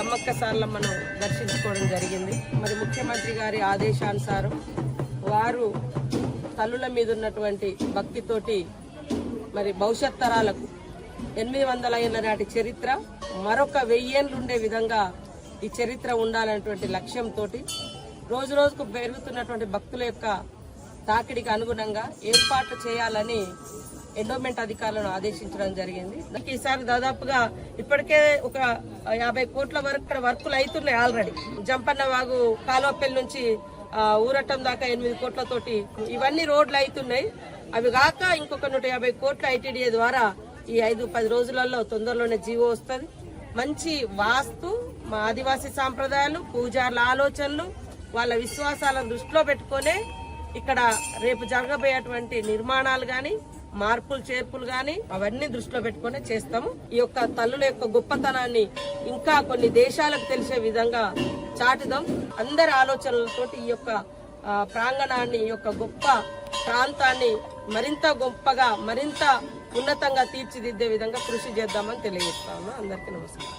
అనేక సార్లు మనం దర్శించుకోవడం జరిగింది. మరి ముఖ్యమంత్రి గారి ఆదేశానుసారం వారు తల్లుల మీద ఉన్నటువంటి భక్తితోటి మరి భవిష్యత్ తరాలకు ఎనిమిది వందల ఏళ్ళ నాటి చరిత్ర మరొక వెయ్యేళ్ళు ఉండే విధంగా ఈ చరిత్ర ఉండాలనేటువంటి లక్ష్యంతో రోజు రోజుకు పెరుగుతున్నటువంటి భక్తుల యొక్క తాకిడికి అనుగుణంగా ఏర్పాట్లు చేయాలని ఎండోమెంట్ అధికారులను ఆదేశించడం జరిగింది. ఈసారి దాదాపుగా ఇప్పటికే ఒక యాభై కోట్ల వరకు ఇక్కడ వర్కులు అవుతున్నాయి ఆల్రెడీ జంపన్న వాగు కాలోపల్లి నుంచి ఊరటం దాకా ఎనిమిది కోట్లతోటి ఇవన్నీ రోడ్లు అవుతున్నాయి. అవి కాక ఇంకొక నూట యాభై కోట్ల ఐటీడీఏ ద్వారా ఈ ఐదు పది రోజులలో తొందరలోనే జీవో వస్తుంది. మంచి వాస్తు మా ఆదివాసీ సాంప్రదాయాలు పూజారుల ఆలోచనలు వాళ్ళ విశ్వాసాలను దృష్టిలో పెట్టుకొనే ఇక్కడ రేపు జరగబోయేటువంటి నిర్మాణాలు కానీ మార్పులు చేర్పులు గాని అవన్నీ దృష్టిలో పెట్టుకుని చేస్తాము. ఈ యొక్క తల్లుల యొక్క గొప్పతనాన్ని ఇంకా కొన్ని దేశాలకు తెలిసే విధంగా చాటుదాం. అందరి ఆలోచనలతోటి ఈ యొక్క ప్రాంగణాన్ని ఈ యొక్క గొప్ప ప్రాంతాన్ని మరింత గొప్పగా మరింత ఉన్నతంగా తీర్చిదిద్దే విధంగా కృషి చేద్దామని తెలియజేస్తాము అందరికీ నమస్కారం.